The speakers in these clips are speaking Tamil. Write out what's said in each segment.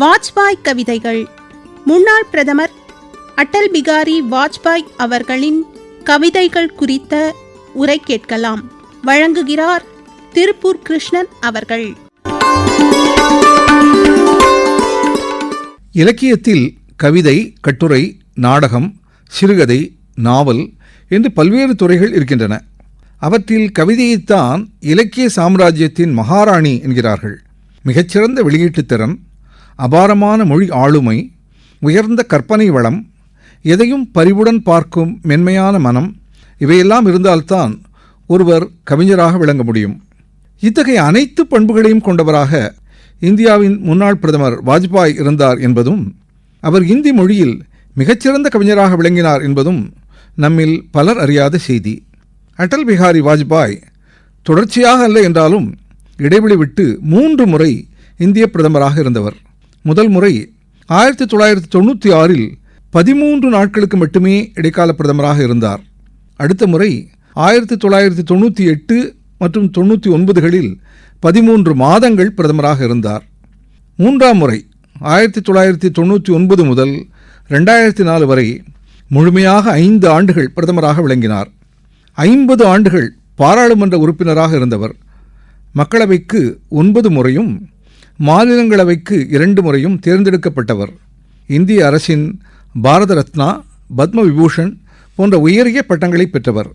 வாஜ்பாய் கவிதைகள். முன்னாள் பிரதமர் அட்டல் பிகாரி வாஜ்பாய் அவர்களின் கவிதைகள் குறித்த உரை கேட்கலாம். வழங்குகிறார் திருப்பூர் கிருஷ்ணன் அவர்கள். இலக்கியத்தில் கவிதை கட்டுரை நாடகம் சிறுகதை நாவல் என்று பல்வேறு துறைகள் இருக்கின்றன. அவற்றில் கவிதையைத்தான் இலக்கிய சாம்ராஜ்யத்தின் மகாராணி என்கிறார்கள். மிகச்சிறந்த வெளியீட்டுத் திறன் அபாரமான மொழி ஆளுமை உயர்ந்த கற்பனை வளம் எதையும் பரிவுடன் பார்க்கும் மென்மையான மனம் இவையெல்லாம் இருந்தால்தான் ஒருவர் கவிஞராக விளங்க முடியும். இத்தகைய அனைத்து பண்புகளையும் கொண்டவராக இந்தியாவின் முன்னாள் பிரதமர் வாஜ்பாய் இருந்தார் என்பதும் அவர் இந்தி மொழியில் மிகச்சிறந்த கவிஞராக விளங்கினார் என்பதும் நம்மில் பலர் அறியாத செய்தி. அடல் பிகாரி வாஜ்பாய் தொடர்ச்சியாக அல்ல என்றாலும் இடைவெளி விட்டு மூன்று முறை இந்திய பிரதமராக இருந்தவர். முதல் முறை ஆயிரத்தி தொள்ளாயிரத்தி தொண்ணூற்றி ஆறில் பதிமூன்று நாட்களுக்கு மட்டுமே இடைக்கால பிரதமராக இருந்தார். அடுத்த முறை ஆயிரத்தி தொள்ளாயிரத்தி தொண்ணூற்றி எட்டு மற்றும் தொண்ணூற்றி ஒன்பதுகளில் பதிமூன்று மாதங்கள் பிரதமராக இருந்தார். மூன்றாம் முறை ஆயிரத்தி தொள்ளாயிரத்தி தொண்ணூற்றி ஒன்பது முதல் ரெண்டாயிரத்தி நாலு வரை முழுமையாக ஐந்து ஆண்டுகள் பிரதமராக விளங்கினார். ஐம்பது ஆண்டுகள் பாராளுமன்ற உறுப்பினராக இருந்தவர். மக்களவைக்கு ஒன்பது முறையும் மாநிலங்களவைக்கு இரண்டு முறையும் தேர்ந்தெடுக்கப்பட்டவர். இந்திய அரசின் பாரத ரத்னா பத்ம விபூஷன் போன்ற உயரிய பட்டங்களை பெற்றவர்.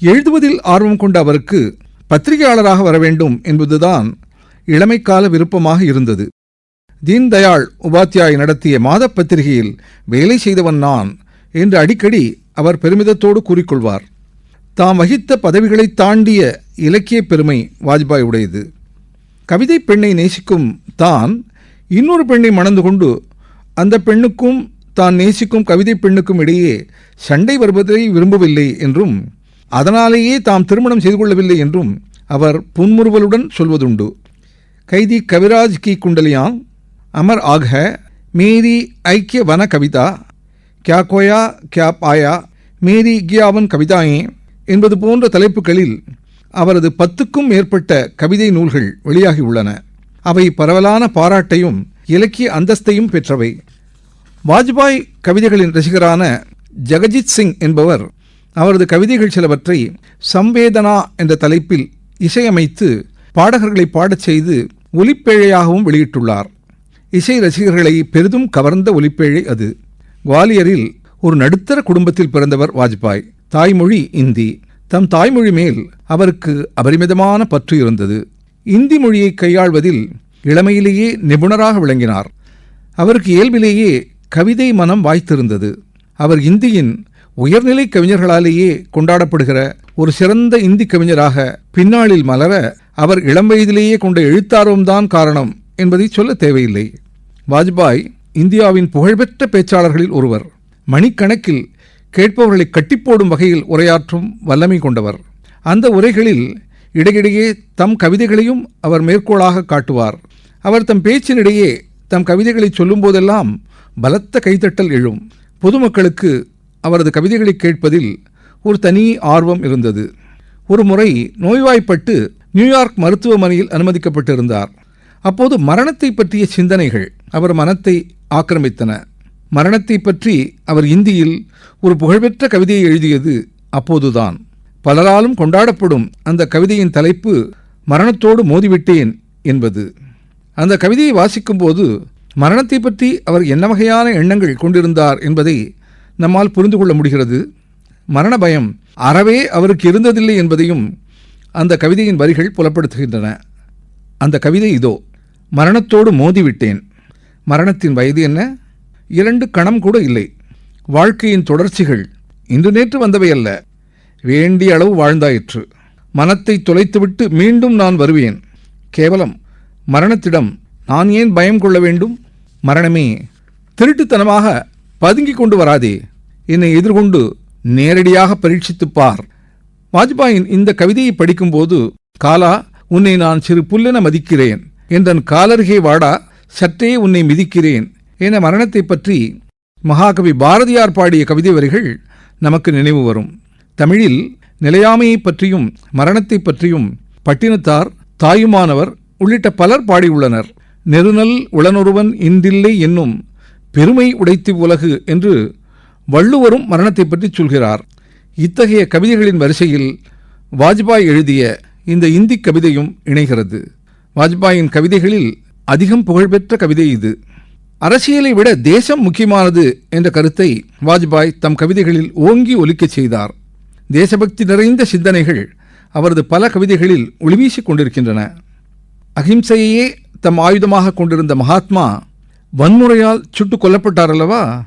எழுதுவதில் ஆர்வம் கொண்ட அவருக்கு பத்திரிகையாளராக வர வேண்டும் என்பதுதான் இளமைக்கால விருப்பமாக இருந்தது. தீன்தயாள் உபாத்தியாய் நடத்திய மாத பத்திரிகையில் வேலை செய்தவன் நான் என்று அடிக்கடி அவர் பெருமிதத்தோடு கூறிக்கொள்வார். தாம் வகித்த பதவிகளை தாண்டிய இலக்கிய பெருமை வாஜ்பாய் உடையது. கவிதை பெண்ணை நேசிக்கும் தான் இன்னொரு பெண்ணை மணந்து கொண்டு அந்த பெண்ணுக்கும் தான் நேசிக்கும் கவிதை பெண்ணுக்கும் இடையே சண்டை வருவதை விரும்பவில்லை என்றும் அதனாலேயே தாம் திருமணம் செய்து கொள்ளவில்லை என்றும் அவர் புன்முறுவலுடன் சொல்வதுண்டு. கைதி கவிராஜ் கி. குண்டலியாங் அமர் ஆக மேரி ஐக்கிய வன கவிதா கியா கோயா கியா பாயா மேரி கியாவன் கவிதாயே என்பது போன்ற தலைப்புகளில் அவரது பத்துக்கும் மேற்பட்ட கவிதை நூல்கள் வெளியாகியுள்ளன அவை பரவலான பாராட்டையும் இலக்கிய அந்தஸ்தையும் பெற்றவை. வாஜ்பாய் கவிதைகளின் ரசிகரான ஜெகஜித் சிங் என்பவர் அவரது கவிதைகள் சிலவற்றை சம்வேதனா என்ற தலைப்பில் இசையமைத்து பாடகர்களை பாடச் செய்து ஒலிப்பேழையாகவும் வெளியிட்டுள்ளார். இசை ரசிகர்களை பெரிதும் கவர்ந்த ஒலிப்பேழை அது. குவாலியரில் ஒரு நடுத்தர குடும்பத்தில் பிறந்தவர் வாஜ்பாய் தாய்மொழி இந்தி தம் தாய்மொழி மேல் அவருக்கு அபரிமிதமான பற்று இருந்தது. இந்தி மொழியை கையாள்வதில் இளமையிலேயே நிபுணராக விளங்கினார். அவருக்கு இயல்பிலேயே கவிதை மனம் வாய்த்திருந்தது. அவர் இந்தியின் உயர்நிலை கவிஞர்களாலேயே கொண்டாடப்படுகிற ஒரு சிறந்த இந்தி கவிஞராக பின்னாளில் மலர அவர் இளம் வயதிலேயே கொண்ட எழுத்தார்வம்தான் காரணம் என்பதை சொல்ல தேவையில்லை. வாஜ்பாய் இந்தியாவின் புகழ்பெற்ற பேச்சாளர்களில் ஒருவர். மணிக்கணக்கில் கேட்பவர்களை கட்டிப்போடும் வகையில் உரையாற்றும் வல்லமை கொண்டவர். அந்த உரைகளில் இடையிடையே தம் கவிதைகளையும் அவர் மேற்கோளாக காட்டுவார். அவர் தம் பேச்சினிடையே தம் கவிதைகளை சொல்லும்போதெல்லாம் பலத்த கைத்தட்டல் எழும். பொதுமக்களுக்கு அவரது கவிதைகளை கேட்பதில் ஒரு தனி ஆர்வம் இருந்தது. ஒரு முறை நோய்வாய்ப்பட்டு நியூயார்க் மருத்துவமனையில் அனுமதிக்கப்பட்டிருந்தார். அப்போது மரணத்தை பற்றிய சிந்தனைகள் அவர் மனத்தை ஆக்கிரமித்தன. மரணத்தை பற்றி அவர் இந்தியில் ஒரு புகழ்பெற்ற கவிதையை எழுதியது அப்போதுதான். பலராலும் கொண்டாடப்படும் அந்த கவிதையின் தலைப்பு மரணத்தோடு மோதிவிட்டேன் என்பது. அந்த கவிதையை வாசிக்கும்போது மரணத்தை பற்றி அவர் என்ன வகையான எண்ணங்கள் கொண்டிருந்தார் என்பதை நம்மால் புரிந்து கொள்ள முடிகிறது. மரண பயம் அறவே அவருக்கு இருந்ததில்லை என்பதையும் அந்த கவிதையின் வரிகள் புலப்படுத்துகின்றன. அந்த கவிதை இதோ மரணத்தோடு மோதிவிட்டேன் மரணத்தின் வயது என்ன? இரண்டு கணம் கூட இல்லை. வாழ்க்கையின் தொடர்ச்சிகள் இன்று நேற்று வந்தவை அல்ல. வேண்டிய அளவு வாழ்ந்தாயிற்று. மனத்தை தொலைத்துவிட்டு மீண்டும் நான் வருவேன். கேவலம் மரணத்திடம் நான் ஏன் பயம் கொள்ள வேண்டும்? மரணமே திருட்டுத்தனமாக பதுங்கிக் கொண்டு வராதே. என்னை எதிர்கொண்டு நேரடியாக பரீட்சித்துப் பார். வாஜ்பாயின் இந்த கவிதையை படிக்கும்போது காலா உன்னை நான் சிறு புல்லென மதிக்கிறேன். என்றன் காலருகே வாடா சற்றே உன்னை மிதிக்கிறேன். என மரணத்தைப் பற்றி மகாகவி பாரதியார் பாடிய கவிதை வரிகள் நமக்கு நினைவு வரும். தமிழில் நிலையாமையைப் பற்றியும் மரணத்தைப் பற்றியும் பட்டினத்தார் தாயுமானவர் உள்ளிட்ட பலர் பாடியுள்ளனர். நெருநல் உளனொருவன் இந்தில்லை என்னும் பெருமை உடைத்து உலகு என்று வள்ளுவரும் மரணத்தை பற்றி சொல்கிறார். இத்தகைய கவிதைகளின் வரிசையில் வாஜ்பாய் எழுதிய இந்த இந்தி கவிதையும் இணைகிறது. வாஜ்பாயின் கவிதைகளில் அதிகம் புகழ்பெற்ற கவிதை இது. அரசியலை விட தேசம் முக்கியமானது என்ற கருத்தை வாஜ்பாய் தம் கவிதைகளில் ஓங்கி ஒலிக்கச் செய்தார். தேசபக்தி நிறைந்த சிந்தனைகள் அவரது பல கவிதைகளில் ஒளிவீசிக் கொண்டிருக்கின்றன. அகிம்சையையே தம் ஆயுதமாக கொண்டிருந்த மகாத்மா வன்முறையால் சுட்டுக் கொல்லப்பட்டார் அல்லவா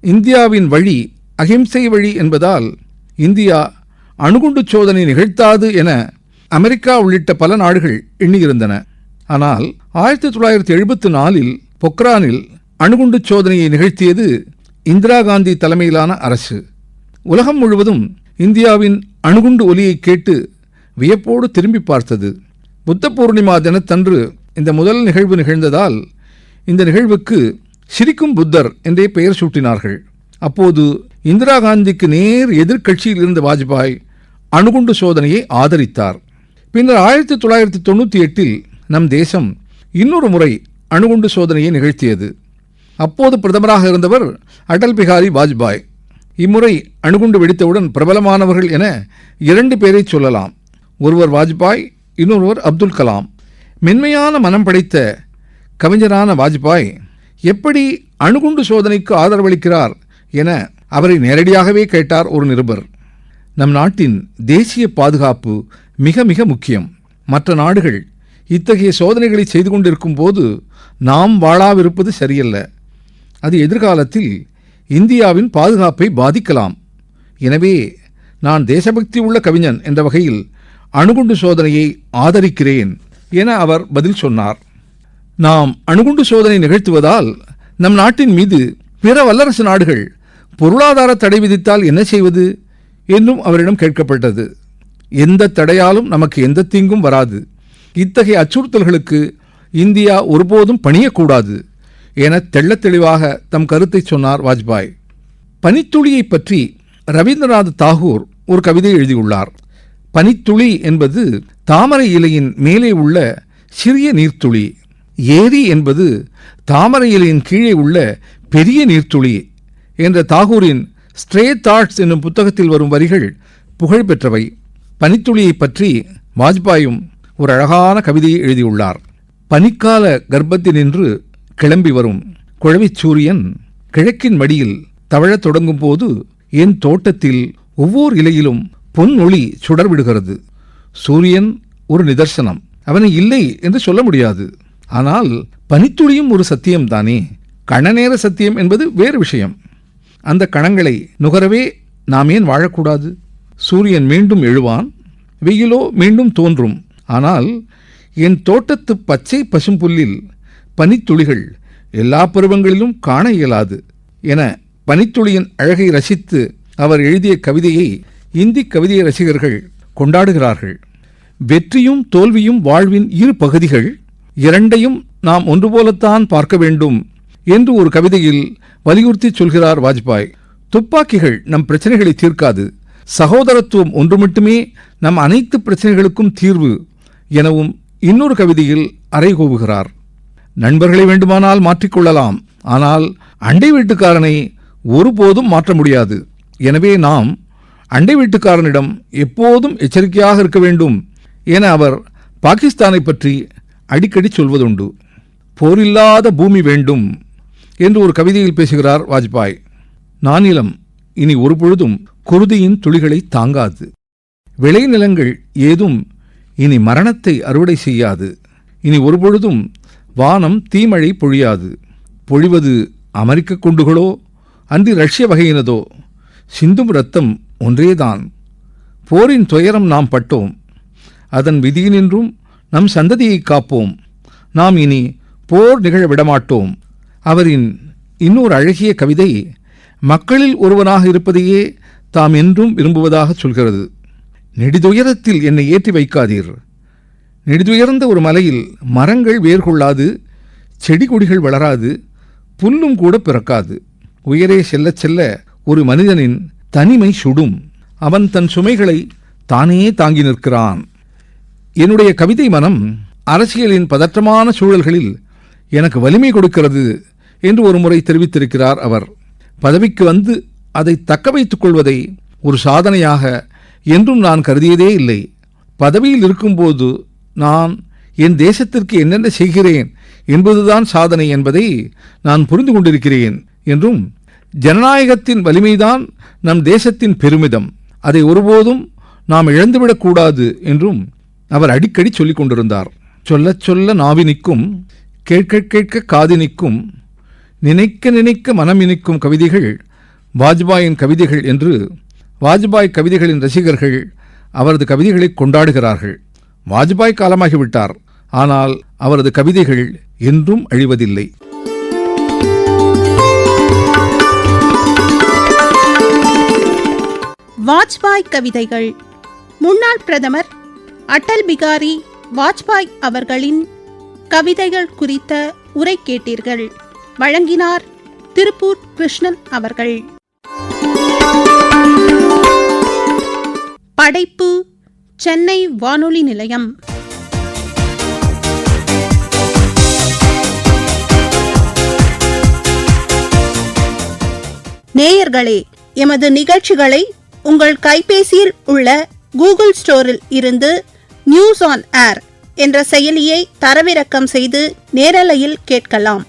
இந்தியாவின் வழி அகிம்சை வழி என்பதால் இந்தியா அணுகுண்டு சோதனை நிகழ்த்தாது என அமெரிக்கா உள்ளிட்ட பல நாடுகள் எண்ணியிருந்தன. ஆனால் ஆயிரத்தி தொள்ளாயிரத்தி எழுபத்தி நாலில் பொக்ரானில் அணுகுண்டு சோதனையை நிகழ்த்தியது இந்திரா காந்தி தலைமையிலான அரசு. உலகம் முழுவதும் இந்தியாவின் அணுகுண்டு ஒலியை கேட்டு வியப்போடு திரும்பி பார்த்தது. புத்த பூர்ணிமா தினத்தன்று இந்த முதல் நிகழ்வு நிகழ்ந்ததால் இந்த நிகழ்வுக்கு சிரிக்கும் புத்தர் என்றே பெயர் சூட்டினார்கள். அப்போது இந்திரா காந்திக்கு நேர் எதிர்க்கட்சியில் இருந்த வாஜ்பாய் அணுகுண்டு சோதனையை ஆதரித்தார். பின்னர் ஆயிரத்தி தொள்ளாயிரத்தி தொண்ணூற்றி எட்டில் நம் தேசம் இன்னொரு முறை அணுகுண்டு சோதனையை நிகழ்த்தியது. அப்போது பிரதமராக இருந்தவர் அடல் பிகாரி வாஜ்பாய். இம்முறை அணுகுண்டு வெடித்தவுடன் பிரபலமானவர்கள் என இரண்டு பேரை சொல்லலாம். ஒருவர் வாஜ்பாய் இன்னொருவர் அப்துல் கலாம். மென்மையான மனம் படைத்த கவிஞரான வாஜ்பாய் எப்படி அணுகுண்டு சோதனைக்கு ஆதரவளிக்கிறார் என அவரை நேரடியாகவே கேட்டார் ஒரு நிருபர். நம் நாட்டின் தேசிய பாதுகாப்பு மிக மிக முக்கியம். மற்ற நாடுகள் இத்தகைய சோதனைகளை செய்து கொண்டிருக்கும் போது நாம் வாழாவிருப்பது சரியல்ல. அது எதிர்காலத்தில் இந்தியாவின் பாதுகாப்பை பாதிக்கலாம். எனவே நான் தேசபக்தி உள்ள கவிஞன் என்ற வகையில் அணுகுண்டு சோதனையை ஆதரிக்கிறேன் என அவர் பதில் சொன்னார். நாம் அணுகுண்டு சோதனை நிகழ்த்துவதால் நம் நாட்டின் மீது பிற வல்லரசு நாடுகள் பொருளாதார தடை விதித்தால் என்ன செய்வது என்றும் அவரிடம் கேட்கப்பட்டது. எந்த தடையாலும் நமக்கு எந்த தீங்கும் வராது. இத்தகைய அச்சுறுத்தல்களுக்கு இந்தியா ஒருபோதும் பணியக்கூடாது என தெள்ள தெளிவாக தம் கருத்தை சொன்னார் வாஜ்பாய். பனித்துளியை பற்றி ரவீந்திரநாத் தாகூர் ஒரு கவிதை எழுதியுள்ளார். பனித்துளி என்பது தாமரை இலையின் மேலே உள்ள சிறிய நீர்த்துளி. ஏரி என்பது தாமரை இலையின் கீழே உள்ள பெரிய நீர்த்துளி என்ற தாகூரின் ஸ்ட்ரே தாட்ஸ் என்னும் புத்தகத்தில் வரும் வரிகள் புகழ்பெற்றவை. பனித்துளியை பற்றி வாஜ்பாயும் ஒரு அழகான கவிதையை எழுதியுள்ளார். பனிக்கால கர்ப்பத்தினின்று கிளம்பி வரும் குழவிச் சூரியன் கிழக்கின் மடியில் தவழத் தொடங்கும் போது என் தோட்டத்தில் ஒவ்வொரு இலையிலும் பொன் ஒளி சுடர் விடுகிறது சூரியன் ஒரு நிதர்சனம். அவனை இல்லை என்று சொல்ல முடியாது. ஆனால் பனித்துளியும் ஒரு சத்தியம்தானே கணநேர சத்தியம் என்பது வேறு விஷயம். அந்த கணங்களை நுகரவே நாம் ஏன் வாழக்கூடாது? சூரியன் மீண்டும் எழுவான். வெயிலோ மீண்டும் தோன்றும். ஆனால் என் தோட்டத்து பச்சை பசும்புல்லில் பனித்துளிகள் எல்லா பருவங்களிலும் காண இயலாது என பனித்துளியின் அழகை ரசித்து அவர் எழுதிய கவிதையை இந்தி கவிதை ரசிகர்கள் கொண்டாடுகிறார்கள். வெற்றியும் தோல்வியும் வாழ்வின் இரு பகுதிகள் இரண்டையும் நாம் ஒன்று போலத்தான் பார்க்க வேண்டும் என்று ஒரு கவிதையில் வலியுறுத்தி சொல்கிறார் வாஜ்பாய். துப்பாக்கிகள் நம் பிரச்சனைகளை தீர்க்காது. சகோதரத்துவம் ஒன்று மட்டுமே நம் அனைத்து பிரச்சனைகளுக்கும் தீர்வு எனவும் இன்னொரு கவிதையில் அறைகூவுகிறார் நண்பர்களை வேண்டுமானால் மாற்றிக்கொள்ளலாம் ஆனால் அண்டை வீட்டுக்காரனை ஒருபோதும் மாற்ற முடியாது. எனவே நாம் அண்டை வீட்டுக்காரனிடம் எப்போதும் எச்சரிக்கையாக இருக்க வேண்டும் என அவர் பாகிஸ்தானை பற்றி அடிக்கடி சொல்வதுண்டு. போரில்லாத பூமி வேண்டும் என்று ஒரு கவிதையில் பேசுகிறார் வாஜ்பாய். நானிலம் இனி ஒரு பொழுதும் குருதியின் துளிகளை தாங்காது. விளைநிலங்கள் ஏதும் இனி மரணத்தை அறுவடை செய்யாது. இனி ஒரு பொழுதும் வானம் தீமழை பொழியாது. பொழிவது அமெரிக்க குண்டுகளோ? அன்றி ரஷ்ய வகையினதோ? சிந்தும் இரத்தம் ஒன்றேதான். போரின் துயரம் நாம் பட்டோம். அதன் விதியினின்றும் நம் சந்ததியை காப்போம். நாம் இனி போர் நிகழ விடமாட்டோம். அவரின் இன்னொரு அழகிய கவிதை மக்களில் ஒருவனாக இருப்பதையே தாம் என்றும் விரும்புவதாக சொல்கிறது. நெடிதுயரத்தில் என்னை ஏற்றி வைக்காதீர். நெடிதுயர்ந்த ஒரு மலையில் மரங்கள் வேர் கொள்ளாது செடி கொடிகள் வளராது புல்லும் கூட பிறக்காது. உயரே செல்லச் செல்ல ஒரு மனிதனின் தனிமை சுடும். அவன் தன் சுமைகளை தானே தாங்கி நிற்கிறான். என்னுடைய கவிதை மனம் அரசியலின் பதற்றமான சூழல்களில் எனக்கு வலிமை கொடுக்கிறது என்று ஒரு முறை தெரிவித்திருக்கிறார் அவர். பதவிக்கு வந்து அதை தக்க வைத்துக் கொள்வதை ஒரு சாதனையாக என்றும் நான் கருதியதே இல்லை. பதவியில் இருக்கும்போது நான் என் தேசத்திற்கு என்னென்ன செய்கிறேன் என்பதுதான் சாதனை என்பதை நான் புரிந்து கொண்டிருக்கிறேன் என்றும் ஜனநாயகத்தின் வலிமைதான் நம் தேசத்தின் பெருமிதம். அதை ஒருபோதும் நாம் இழந்துவிடக்கூடாது என்றும் அவர் அடிக்கடி சொல்லிக் கொண்டிருந்தார். சொல்லச் சொல்ல நாவினிக்கும் கேட்க கேட்க காதினிக்கும் நினைக்க நினைக்க மனமினிக்கும் கவிதைகள் வாஜ்பாயின் கவிதைகள் என்று வாஜ்பாய் கவிதைகளின் ரசிகர்கள் அவரது கவிதைகளை கொண்டாடுகிறார்கள். வாஜ்பாய் காலமாகிவிட்டார். ஆனால் அவரது கவிதைகள் என்றும் அழிவதில்லை. வாஜ்பாய் கவிதைகள். முன்னாள் பிரதமர் அடல் பிகாரி வாஜ்பாய் அவர்களின் கவிதைகள் குறித்த உரை கேட்டீர்கள். வழங்கினார் திருப்பூர் கிருஷ்ணன் அவர்கள். படைப்பு சென்னை வானொலி நிலையம். நேயர்களே எமது நிகழ்ச்சிகளை உங்கள் கைபேசியில் உள்ள கூகுள் ஸ்டோரில் இருந்து நியூஸ் ஆன் ஏர் என்ற செயலியை தரவிறக்கம் செய்து நேரலையில் கேட்கலாம்.